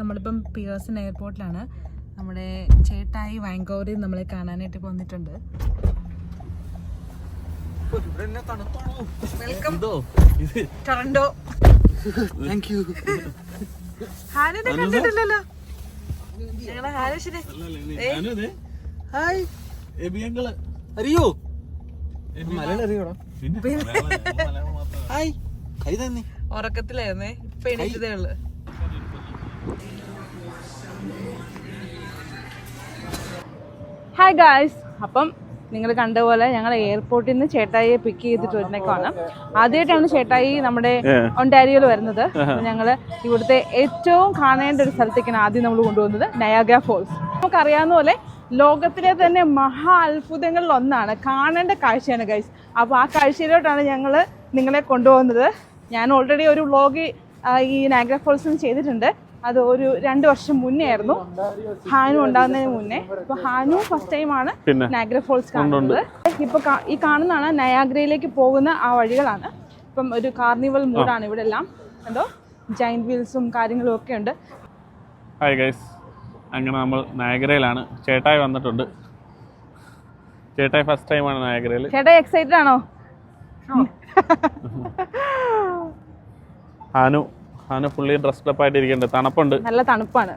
നമ്മളിപ്പം പിയേഴ്സൺ എയർപോർട്ടിലാണ് നമ്മുടെ ചേട്ടായി വാങ്കോറി നമ്മളെ കാണാനായിട്ട് വന്നിട്ടുണ്ട്. വെൽക്കം ടൊറന്റോ താങ്ക് യു ഹാനിനെ കണ്ടിട്ടില്ലല്ലോ. ഞങ്ങളെ ഹാരിഷിനെ ഹായ് എബിയങ്ങൾ അറിയോ? മലയാളം അറിയോടാ. ഹായ് കൈ തന്നെ. ഉറക്കത്തിലായിരുന്നേ. ഇപ്പൊ എണീറ്റതേ ഉള്ളു. ഹായ് ഗായ്സ് അപ്പം നിങ്ങൾ കണ്ട പോലെ ഞങ്ങൾ എയർപോർട്ടിൽ നിന്ന് ചേട്ടായിയെ പിക്ക് ചെയ്തിട്ട് വരുന്നേക്കാണ് ആദ്യമായിട്ടാണ് ചേട്ടായി നമ്മുടെ ഒണ്ടാരിയോയിൽ വരുന്നത്. ഞങ്ങൾ ഇവിടുത്തെ ഏറ്റവും കാണേണ്ട ഒരു സ്ഥലത്തേക്കാണ് ആദ്യം നമ്മൾ കൊണ്ടുപോകുന്നത് നയാഗ്ര ഫോൾസ് നമുക്കറിയാവുന്ന പോലെ ലോകത്തിലെ തന്നെ മഹാ അത്ഭുതങ്ങളിൽ ഒന്നാണ് കാണേണ്ട കാഴ്ചയാണ് ഗൈസ് അപ്പോൾ ആ കാഴ്ചയിലോട്ടാണ് ഞങ്ങൾ നിങ്ങളെ കൊണ്ടുപോകുന്നത്. ഞാൻ ഓൾറെഡി ഒരു വ്ളോഗ് ഈ നാഗ്ര ഫോൾസിൽ ചെയ്തിട്ടുണ്ട്. അത് ഒരു രണ്ട് വർഷം മുന്നേ ആയിരുന്നു. ഹാനു ഉണ്ടാകുന്നതിന് മുന്നേ. അപ്പൊ ഹാനു ഫസ്റ്റ് ടൈം ആണ് പിന്നെ? നാഗ്ര ഫോൾസ് കാണുന്നത്. ഇപ്പൊ ഈ കാണുന്നതാണ് നയാഗ്രയിലേക്ക് പോകുന്ന ആ വഴികളാണ്. ഇപ്പം ഒരു കാർണിവൽ മൂഡാണ് ഇവിടെ എല്ലാം എന്തോ? ജൈന്റ് വീൽസും കാര്യങ്ങളും ഒക്കെ ഉണ്ട്. ഹായ് ഗൈസ് അങ്ങനെ നമ്മൾ നയഗ്രയിലാണ് ചേട്ടായി വന്നിട്ടുണ്ട്. ചേട്ടായി ഫസ്റ്റ് ടൈമാണ് നയഗ്രയിൽ ചേട്ടായി എക്സൈറ്റഡ് ആണോ? Hanu Hanu fully dressed up ആയിട്ട് ഇരിക്കുന്നുണ്ട് തണുപ്പുണ്ട്. നല്ല തണുപ്പാണ്.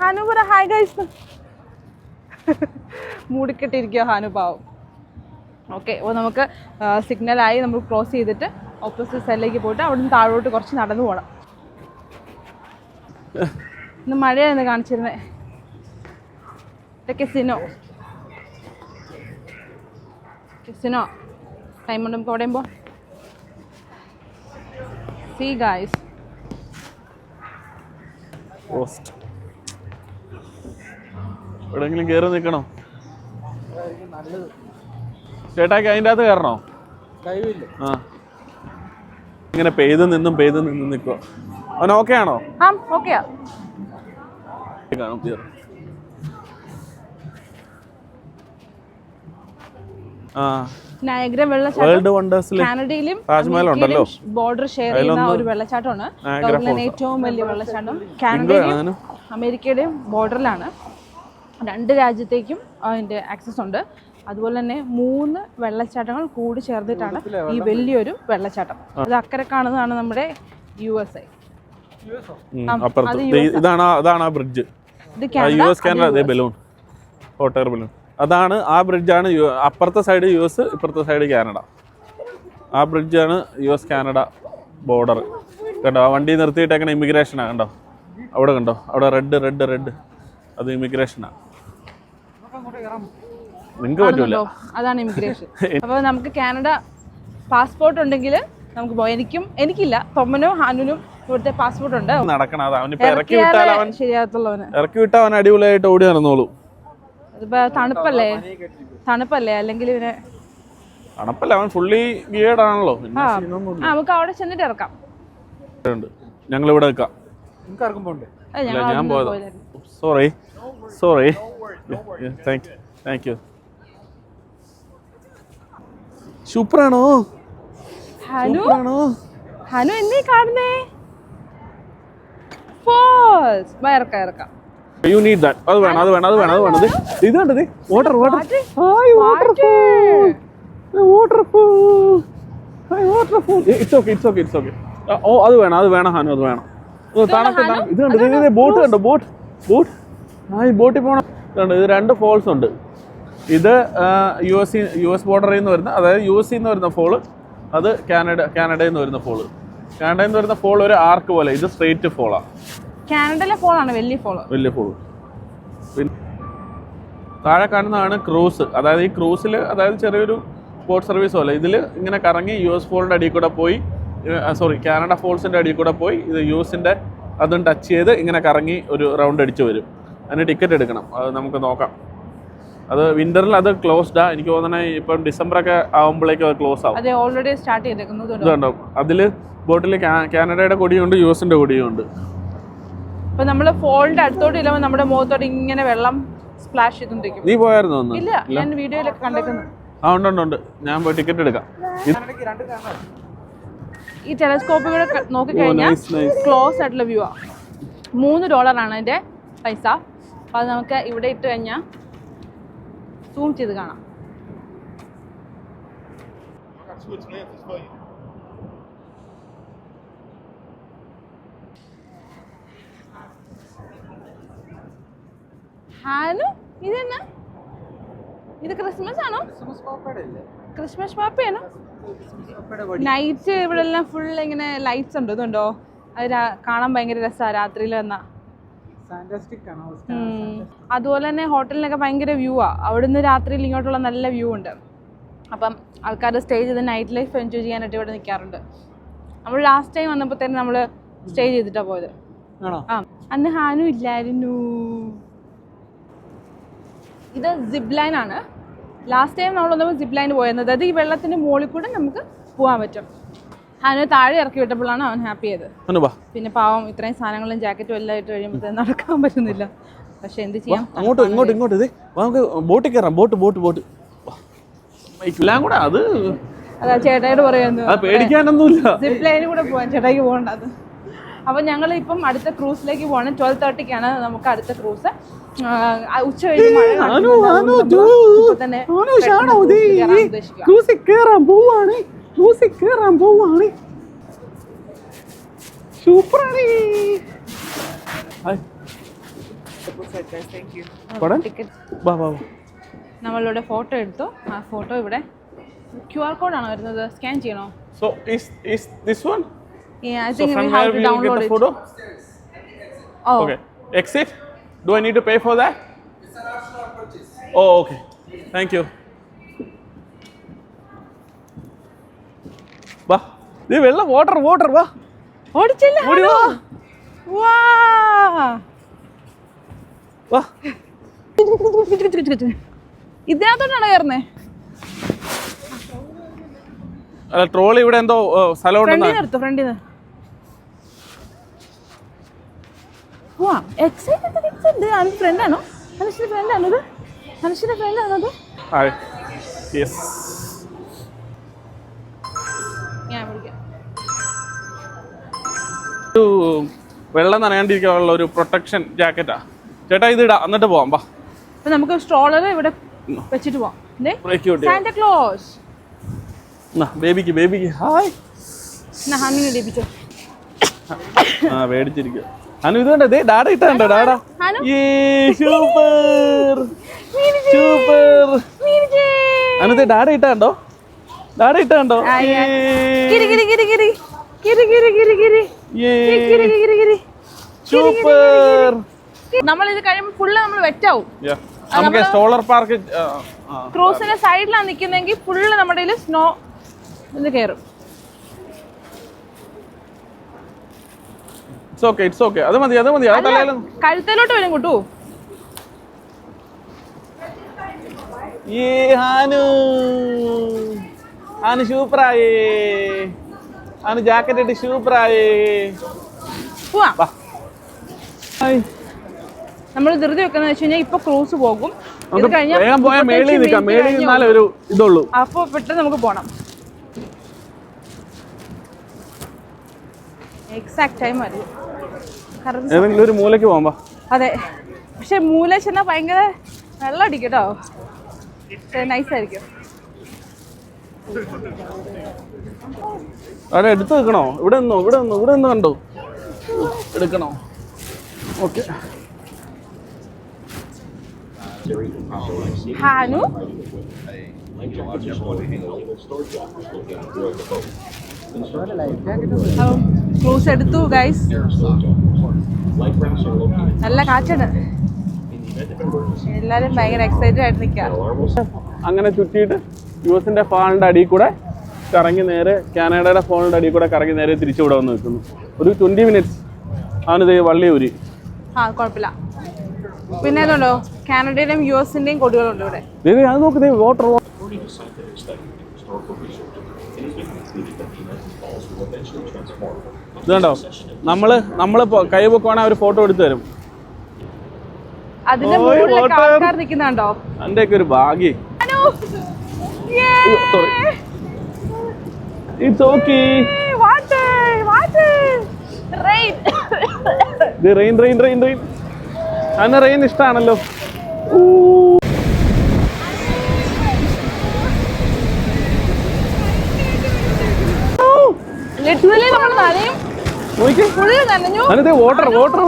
ഹാനു പറ ഹായ് ഗൈസ് മൂടിക്കെട്ടിരിക്കുക ഹാനു പാവം. ഓക്കെ അപ്പോൾ നമുക്ക് സിഗ്നലായി നമ്മൾ ക്രോസ് ചെയ്തിട്ട് ഓപ്പോസിറ്റ് സൈഡിലേക്ക് പോയിട്ട് അവിടെ നിന്ന് താഴോട്ട് കുറച്ച് നടന്നു പോകണം ഇന്ന് മഴയായിരുന്നു കാണിച്ചിരുന്നത് കെസിനോ കെസിനോ ടൈം ഉണ്ട് നമുക്ക് എവിടെയും സി ഗായ്സ് പോസ്റ്റ് എവിടെങ്കിലും കയറി നിൽക്കണോ? ചേട്ടാക്ക് അതിന്റെ അകത്ത് കയറണോ? ആ. ഇങ്ങനെ പെയ്ത് നിന്നും പെയ്ത് നിന്നും നിൽക്കുക അവൻ ഓക്കെ ആണോ? കാണും. ആ. നയഗ്ര വെള്ളച്ചാട്ടം കാനഡയിലും താജ്മഹൽ ഉണ്ടല്ലോ. ബോർഡർ ഷെയർ ചെയ്യുന്ന ഒരു വെള്ളച്ചാട്ടമാണ്. ലോകത്തിലെ ഏറ്റവും വലിയ വെള്ളച്ചാട്ടം. കാനഡയിലും അമേരിക്കയുടെയും ബോർഡറിലാണ് രണ്ട് രാജ്യത്തേക്കും അതിന്റെ ആക്സസ് ഉണ്ട്. അതുപോലെ തന്നെ മൂന്ന് വെള്ളച്ചാട്ടങ്ങൾ കൂടി ചേർന്നിട്ടാണ് ഈ വലിയൊരു വെള്ളച്ചാട്ടം. അത് അക്കരെ കാണുന്നതാണ് നമ്മുടെ യു എസ് അപ്പുറത്ത്. ഇതാണ് അതാണ് ആ ബ്രിഡ്ജ് ഇത് കാനഡ ബലൂൺ ഹോട്ട് ബലൂൺ അതാണ് ആ ബ്രിഡ്ജാണ് യു അപ്പുറത്തെ സൈഡ് യു എസ് ഇപ്പുറത്തെ സൈഡ് കാനഡ. ആ ബ്രിഡ്ജാണ് യു എസ് കാനഡ ബോർഡർ കണ്ടോ? ആ വണ്ടി നിർത്തിയിട്ടേക്കണ ഇമിഗ്രേഷനാണ് കണ്ടോ? അവിടെ കണ്ടോ? അവിടെ റെഡ് റെഡ് റെഡ് അത് ഇമിഗ്രേഷനാണ് നിങ്ങൾക്ക് പറ്റൂല. അതാണ് ഇമിഗ്രേഷൻ അപ്പോൾ നമുക്ക് കാനഡ പാസ്പോർട്ട് ഉണ്ടെങ്കിൽ നമുക്ക് പോയി. എനിക്കും എനിക്കില്ല. തൊമ്മനും ഹാനുനും ഇവിടുത്തെ പാസ്പോർട്ട് ഉണ്ട്. നടക്കണം ഇറക്കി വിട്ടാൽ അവൻ ശരിയാകത്തുള്ളവന്. ഇറക്കി വിട്ടാൽ അവൻ അടിപൊളിയായിട്ട് ഓടി നടന്നോളൂ. അതിപ്പോ തണുപ്പല്ലേ? തണുപ്പല്ലേ? അല്ലെങ്കിൽ ഇവനെ തണുപ്പല്ല അവൻ ഫുള്ളി ഗിയേഡ് ആണല്ലോ. പിന്നെ ആ. ആ, നമുക്ക് അവിടെ ചെന്നിട്ട് ഇറക്കാം. ഞങ്ങൾ ഇവിടെ വെക്കാം ഞാൻ പോയത്. Sorry sorry thank you thank you സൂപ്പറാണോ? Hanu? സൂപ്പറാണോ? ഹനു എന്നീ കാണുന്നേ? ഫോൾസ് ഇറക്കാം ഇറക്കാം. യു നീഡ് ദാറ്റ് അത് വേണം അത് വേണം അത് വേണം അത് വേണം. ഇത് കണ്ടത് water water? Hi waterfall waterfall hi waterfall it's okay it's okay it's okay ഓ അത് വേണം അത് വേണം ഹാനു അത് വേണം. ഓ ഇത് കണ്ടത് ഇത് ബോട്ട് കണ്ടോ ബോട്ട് ബോട്ട് ഈ ബോട്ടിൽ പോകണം ഇത് രണ്ട് ഫോൾസ് ഉണ്ട്. ഇത് യു എസ് യു എസ് ബോർഡറിൽ നിന്ന് വരുന്ന അതായത് യു എസ് നിന്ന് വരുന്ന ഫോൾ അത് കാനഡ കാനഡയിൽ നിന്ന് വരുന്ന ഫോൾ കാനഡയിൽ നിന്ന് വരുന്ന ഫോൾ ഒരു ആർക്ക് പോലെ ഇത് സ്ട്രെയിറ്റ് ഫോളാണ് കാനഡയിലെ ഫോളാണ് വലിയ ഫോൾ വലിയ ഫോൾ പിന്നെ താഴെ കാണുന്നതാണ് ക്രൂസ് അതായത് ഈ ക്രൂസിൽ അതായത് ചെറിയൊരു ബോട്ട് സർവീസ് പോലെ. ഇതിൽ ഇങ്ങനെ കറങ്ങി യു എസ് ഫോളിന്റെ അടിയിൽ കൂടെ പോയി സോറി കാനഡ ഫോൾസിന്റെ അടിയിൽ കൂടെ പോയി ഇത് യു എസിന്റെ അതും ടച്ച് ചെയ്ത് ഇങ്ങനെ കറങ്ങി ഒരു റൗണ്ട് അടിച്ച് വരും. അതിന് ടിക്കറ്റ് എടുക്കണം. അത് നമുക്ക് നോക്കാം. അത് വിന്ററിൽ അത് ക്ലോസ്ഡാ എനിക്ക് തോന്നണേ ഇപ്പം ഡിസംബറൊക്കെ ആകുമ്പോഴേക്കും അത് ക്ലോസ് ആവും. അതെ ഓൾറെഡി സ്റ്റാർട്ട് ചെയ്തേക്കുന്നത് കണ്ടോ അതിൽ ബോട്ടിൽ കാനഡയുടെ കൊടിയുണ്ട് യു എസിന്റെ കൊടിയുണ്ട്. അപ്പൊ നമ്മൾ ഫോണിന്റെ അടുത്തോട്ട് ഇല്ലാമോ നമ്മുടെ മുഖത്തോട്ട് ഇങ്ങനെ വെള്ളം സ്പ്ലാഷ് ചെയ്തോണ്ടിരിക്കും. നീ പോയായിരുന്നോ ഒന്ന് ഇല്ല ഞാൻ വീഡിയോയിലൊക്കെ കണ്ടേക്കുന്നു ആ ഉണ്ട് ഉണ്ട് ഉണ്ട്. ഞാൻ പോയി ടിക്കറ്റ് എടുക്കാം. ഇത് രണ്ട് കാണാം ഈ ടെലസ്കോപ്പ് കൂടെ നോക്കി ഓ കഴിഞ്ഞാൽ നൈസ് നൈസ് ക്ലോസ് ആയിട്ടുള്ള വ്യൂ ആ. മൂന്ന് ഡോളറാണ് അതിന്റെ പൈസ. അപ്പോൾ അത് നമുക്ക് ഇവിടെ ഇട്ട് കഴിഞ്ഞാൽ സൂം ചെയ്ത് കാണാം. ഹാനു ഇതെന്നാ? ഇത് ക്രിസ്മസ് ആണോ? ക്രിസ്മസ് പാപ്പയാണോ? നൈറ്റ് ഇവിടെ എല്ലാം ഫുൾ ഇങ്ങനെ ലൈറ്റ്സ് ഉണ്ട്. ഇതുണ്ടോ? അത് കാണാൻ ഭയങ്കര രസമാണ് രാത്രിയിൽ വന്നാ. അതുപോലെ തന്നെ ഹോട്ടലിനൊക്കെ ഭയങ്കര വ്യൂ ആ. അവിടുന്ന് രാത്രിയിൽ ഇങ്ങോട്ടുള്ള നല്ല വ്യൂ ഉണ്ട്. അപ്പം ആൾക്കാർ സ്റ്റേ ചെയ്ത് നൈറ്റ് ലൈഫ് എൻജോയ് ചെയ്യാനായിട്ട് ഇവിടെ നിൽക്കാറുണ്ട് നമ്മൾ ലാസ്റ്റ് ടൈം വന്നപ്പോഴത്തേനും നമ്മൾ സ്റ്റേ ചെയ്തിട്ടാണ് പോയത്. ആ. അന്ന് ഹാനും ഇല്ലായിരുന്നു. ഇത് സിബ് ലൈൻ ആണ്. ലാസ്റ്റ് ടൈം നമ്മൾ വന്നപ്പോൾ സിബ് ലൈൻ പോയത് അതായത് ഈ വെള്ളത്തിന്റെ മുകളിൽ കൂടെ നമുക്ക് പോകാൻ പറ്റും. അവന് താഴെ ഇറക്കി വിട്ടപ്പോഴാണ് അവൻ ഹാപ്പി ചെയ്ത് പിന്നെ പാവം ഇത്രയും സാധനങ്ങളും ജാക്കറ്റും എല്ലാം ഇട്ട് കഴിയുമ്പോൾ നടക്കാൻ പറ്റുന്നില്ല. പക്ഷെ എന്ത് ചെയ്യാം? അങ്ങോട്ട് ഇങ്ങോട്ട് ഇങ്ങോട്ട് ഇതേ. വാ, നമുക്ക് ബോട്ടിൽ കയറാം. Boat boat boat. എല്ലാം കൂടെ അത് അതാ ചേട്ടായിട്ട് പറയുന്നു അത് പേടിക്കാനൊന്നുമില്ല. സിപ്പ് ലൈനിൽ കൂടെ പോവാൻ ചേട്ടായിക്ക് പോകണ്ടത് അപ്പോൾ ഞങ്ങൾ ഇപ്പം അടുത്ത ക്രൂസിലേക്ക് പോകണം ട്വൽവ് തേർട്ടിക്കാണ് നമുക്ക് അടുത്ത ക്രൂസ്. ഉച്ച കഴിഞ്ഞ് സൂപ്പറാണ്. നമ്മളിവിടെ ഫോട്ടോ എടുത്തു. ആ ഫോട്ടോ ഇവിടെ ക്യു ആർ കോഡാണോ വരുന്നത്? സ്കാൻ ചെയ്യണോ? So this one I I think so we have to we to get the it. photo? Oh. Okay. Exit. Do I need to pay for that? Oh, okay. Thank you. വാ ഇത് വെള്ളം water water വാ ഓടിച്ചില്ല ഓടി വാ വാ വാ ഇതിനകത്തോട്ടാണ് കയറുന്നേ അല്ല trolley ഇവിടെ എന്തോ സ്ഥലം ഉണ്ടെന്നാ ഫ്രണ്ടിൽ നിന്ന് വാ എക്സൈറ്റഡ് എക്സൈറ്റ് അനു ഫ്രണ്ടാണോ അനുഷിന്റെ ഫ്രണ്ടാണോ ഇത്? അനുഷിന്റെ ഫ്രണ്ടാണോ അത് ഞാൻ വിളിക്കാം. വെള്ളം നനയാണ്ടിരിക്കാനുള്ള ഒരു പ്രൊട്ടക്ഷൻ ജാക്കറ്റാ ചേട്ടാ ഇത് ഇടാ. എന്നിട്ട് പോവാം വാ. അപ്പൊ നമുക്ക് സ്ട്രോളർ ഇവിടെ വെച്ചിട്ട് പോവാം. സാന്റ ക്ലോസ് ബേബിക്ക് ബേബിക്ക് ഹായ് ഹാമിനെ ഇടിപ്പിച്ചോ ആ പേടിച്ചിരിക്കുക അനു ഇത് കണ്ടേ ഡാഡ ഇട്ട കണ്ടോ ഡാഡ ഏ സൂപ്പർ സൂപ്പർ അനു ഡാഡ ഇട്ട കണ്ടോ ഡാഡ ഇട്ട കണ്ടോ സൂപ്പർ നമ്മൾ ഇത് കഴിയുമ്പോൾ ഫുള്ള് നമ്മൾ വെറ്റാവും നമുക്ക് സോളർ പാർക്ക് ക്രൂസിന്റെ സൈഡിലാണ് നിൽക്കുന്നെങ്കിൽ ഫുള്ള് നമ്മുടെ സ്നോ ഇത് കയറും ഇറ്റ്സ് ഓക്കെ ഇറ്റ്സ് ഓക്കെ അത് മതി അത് മതി. അത് തലയിലും കഴുത്തലോട്ട് വരും കൂട്ടു ഏ ഹാനു. ഹാനു സൂപ്പറായേ. ഹാനു ജാക്കറ്റ് ഇട്ട് സൂപ്പറായേ. നമ്മൾ ധൃതി വെക്കുന്ന വെച്ച് കഴിഞ്ഞാൽ ഇപ്പൊ ക്രൂസ് പോകും. ഇത് കഴിഞ്ഞാൽ അപ്പൊ പെട്ടെന്ന് നമുക്ക് പോണം. എക്സാക്ട് ആയി മതി. ഏതെങ്കിലും ഒരു മൂലയ്ക്ക് പോകാം അതെ. പക്ഷെ മൂല ചെന്നാ ഭയങ്കര വെള്ളം അടിക്കും കേട്ടോ നൈസ് ആയിരിക്കും. അവിടെ എടുത്ത് വെക്കണോ? ഇവിടെ നിന്നോ? ഇവിടെ നിന്നോ? ഇവിടെ നിന്ന് കണ്ടോ? എടുക്കണോ? ഓക്കെ. ഹാനു? ക്രൂസ് എടുത്തു ഗൈസ് നല്ല കാറ്റാണ്. എല്ലാരും ഭയങ്കര എക്സൈറ്റഡ് ആയിട്ട് നിൽക്കുക അങ്ങനെ ചുറ്റിയിട്ട് യു എസിന്റെ ഫാളിന്റെ അടിയിൽ കൂടെ കറങ്ങി നേരെ കാനഡയുടെ ഫോണിന്റെ അടിയിൽ കൂടെ കറങ്ങി നേരെ തിരിച്ചു ഇവിടെ വന്ന് നിൽക്കുന്നു. ഒരു ട്വന്റി മിനിറ്റ്സ് അവനിത് ഊരി. ആ കുഴപ്പമില്ല. പിന്നെ അതുണ്ടോ കാനഡയുടെയും യു എസിന്റെയും കൊടികളുണ്ട് ഇവിടെ. ഇത് അത് നോക്കുന്നേ വാട്ടർ ഇത് ഇതുണ്ടോ? നമ്മൾ നമ്മൾ കൈ പൊക്കുവാണെങ്കിൽ ഒരു ഫോട്ടോ എടുത്തു തരും. അതിന്റെ ഒരു ഭാഗ്യ. It's okay rain rain rain rain rain Anna rain ഇഷ്ടാണല്ലോ. ഊ ലിറ്ററലി നമ്മൾ നനയും വാട്ടർ വാട്ടർ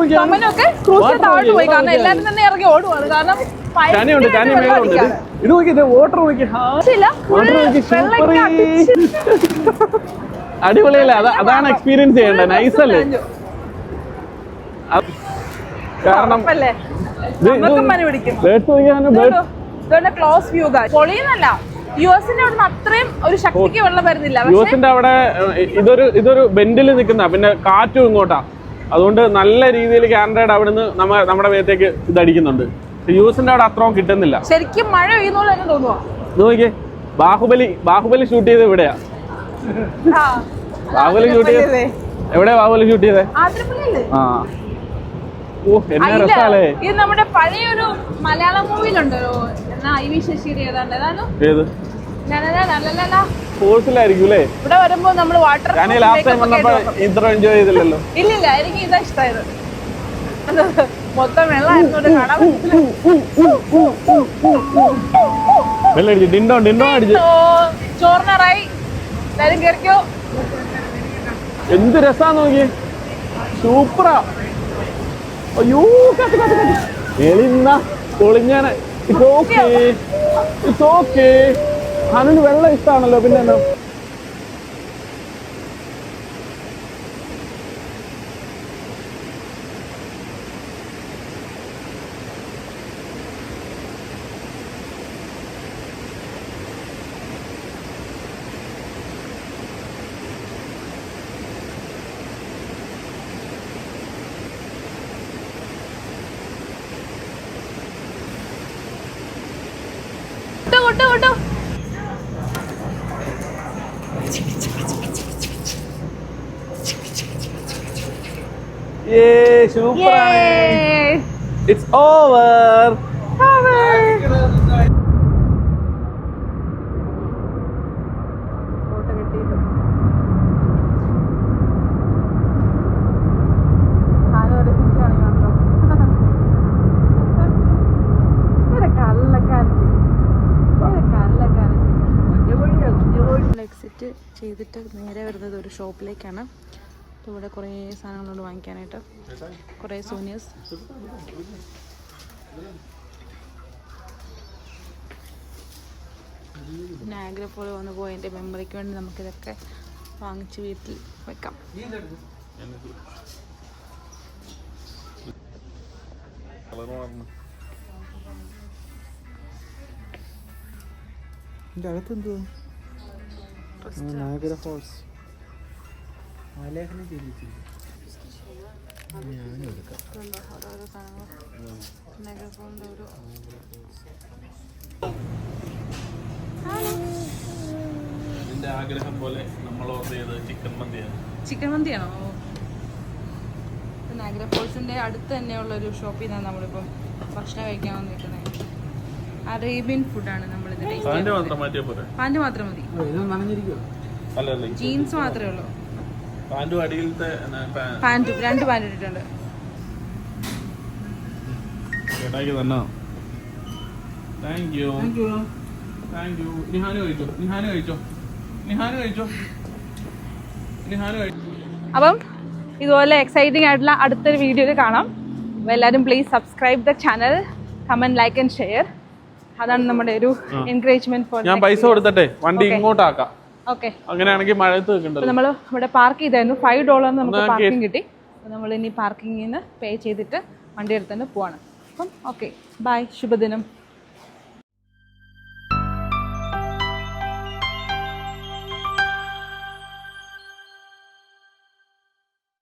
ക്രൂസിൽ താഴോട്ട് പോയി. കാരണം എല്ലാരും തന്നെ ഇറങ്ങി ഓടുവാണ്. കാരണം മേലുണ്ട് ഇത് നോക്കി ഇത് വാട്ടർ അടിപൊളിയല്ലേ? അതാണ് എക്സ്പീരിയൻസ് ചെയ്യേണ്ടത്. നൈസ് അല്ലേ? കാരണം ക്ലോസ് വ്യൂ പൊളിയുന്നല്ല. യു എസിന്റെ അവിടെ അത്രയും ഒരു ശക്തിക്ക് വെള്ളം വരുന്നില്ല. അവിടെ ഇതൊരു ഇതൊരു ബെൻഡിൽ നിൽക്കുന്ന പിന്നെ കാറ്റും ഇങ്ങോട്ടാ. അതുകൊണ്ട് നല്ല രീതിയിൽ കാനഡയുടെ അവിടെ നിന്ന് നമ്മ നമ്മുടെ മേത്തേക്ക് ഇതടിക്കുന്നുണ്ട്. യുഎസിന്റെ അവിടെ അത്രയും കിട്ടുന്നില്ല. ശരിക്കും മഴ പെയ്യുന്ന എന്ന് തോന്നുവാ. നോക്കിയേ ബാഹുബലി ബാഹുബലി ഷൂട്ട് ചെയ്ത് ഇവിടെയാ ആ. ബാഹുബലി ഷൂട്ട് ചെയ്ത് എവിടെ എവിടെയാ ബാഹുബലി ഷൂട്ട് ചെയ്തേ? ആ. ഓ എന്നെ. രസാലേ. ഇത് നമ്മുടെ പഴയൊരു മലയാളം മൂവിയിലുണ്ടല്ലോ എന്നാ ഐ വി ശശിയുടെ ഏതാണ്ട്. ഏതാണ് ഏത്? ലലലലലല. കോഴ്സിലായിരിക്കും അല്ലേ? ഇവിടെ വരുമ്പോ നമ്മൾ വാട്ടർ ഞാൻ ലാസ്റ്റ് ടൈം വന്നപ്പോ ഇത്ര എൻജോയ് ചെയ്തില്ലല്ലോ. ഇല്ലില്ല എനിക്ക് ഇതാ ഇഷ്ടമായത് മൊത്തം വെള്ളമായിരുന്നോണ്ട് കാണാൻ പറ്റില്ല. വെള്ളം അടിച്ചു ഡിൻഡോ ഡിൻഡോ അടിച്ചു. ചോ- ചോറിനാറായി എല്ലാരും കേറിക്കോ. എന്ത് രസാ നോക്കി സൂപ്പറാ. അയ്യോ കത്ത് കത്ത് കത്ത്. എളിന്ന പൊളിഞ്ഞാണ് ഇറ്റ്സ് ഓക്കേ ഇറ്റ്സ് ഓക്കേ ഹനുന് വെള്ളം ഇഷ്ടമാണല്ലോ പിന്നെ എന്താ വിട്ടോ വിട്ടോ വിട്ടോ ഏ സൂപ്പറാണ് Yay. ഇറ്റ്സ് ഓവർ ഫോട്ടോ കിട്ടിയിട്ടുണ്ട് ഹാലോ ഒരു ചേച്ചി കാണിക്കാണല്ലോ ഒരു കള്ളക്കാരൻ ഒരു ഓവർ എക്സിറ്റ് ചെയ്തിട്ട് നേരെ വരുന്നത് ഒരു ഷോപ്പിലേക്കാണ്. ഇവിടെ കുറേ സാധനങ്ങളുണ്ട് വാങ്ങിക്കാനായിട്ട്. കുറേ സോനിയസ് നാഗ്ര പോലെ വന്ന് പോയതിന്റെ മെമ്മറിക്ക് വേണ്ടി നമുക്കിതൊക്കെ വാങ്ങിച്ച് വീട്ടിൽ വെക്കാം. ഇതിന്റെ അകത്ത് എന്തുവാ നാഗര ഫോൾസ് ആലേഖനം ഞാനും എടുക്കാം. എന്റെ ആഗ്രഹം പോലെ നമ്മൾ ഓർഡർ ചെയ്ത് ചിക്കൻ മന്തിയാണ്. ചിക്കൻ മന്തിയാണോ? നാഗ്ര ഫോൾസിന്റെ അടുത്ത് തന്നെയുള്ള ഒരു ഷോപ്പിൽ നിന്നാണ് നമ്മളിപ്പം ഭക്ഷണം കഴിക്കാൻ വന്നിരിക്കുന്നത്. അറേബ്യൻ ഫുഡാണ് നമ്മൾ പാന്റ് മാത്രം മതി. അല്ല ജീൻസ് മാത്രമേ ഉള്ളൂ. പാന്റും അടിയിലത്തെ രണ്ട് പാന്റ് ഇട്ടിട്ടുണ്ട്. ചേട്ടായിക്ക് തന്നെ? താങ്ക് യു താങ്ക് യു നിഹാന് കഴിച്ചോ? നിഹാന് കഴിച്ചോ? നിഹാന് കഴിച്ചോ? നിഹാന് കഴിച്ചോ അപ്പം ഇതുപോലെ എക്സൈറ്റിംഗ് ആയിട്ടുള്ള അടുത്തൊരു വീഡിയോയിൽ കാണാം. അപ്പോൾ എല്ലാവരും please subscribe the channel comment like and share അതാണ് നമ്മുടെ ഒരു എൻകറേജ്മെന്റ് ഫോർ ഞാൻ പൈസ കൊടുത്തട്ടെ വണ്ടി ഇങ്ങോട്ടാക്കാം. അങ്ങനെയാണെങ്കിൽ മഴയത്ത് അപ്പോൾ നമ്മൾ ഇവിടെ പാർക്ക് ചെയ്തായിരുന്നു. ഫൈവ് ഡോളർ നമുക്ക് പാർക്കിംഗ് കിട്ടി. നമ്മൾ ഇനി പാർക്കിങ്ങിൽ നിന്ന് പേ ചെയ്തിട്ട് വണ്ടി എടുത്തുകൊണ്ട് പോവാണ്. അപ്പം ഓക്കെ ബൈ ശുഭദിനം.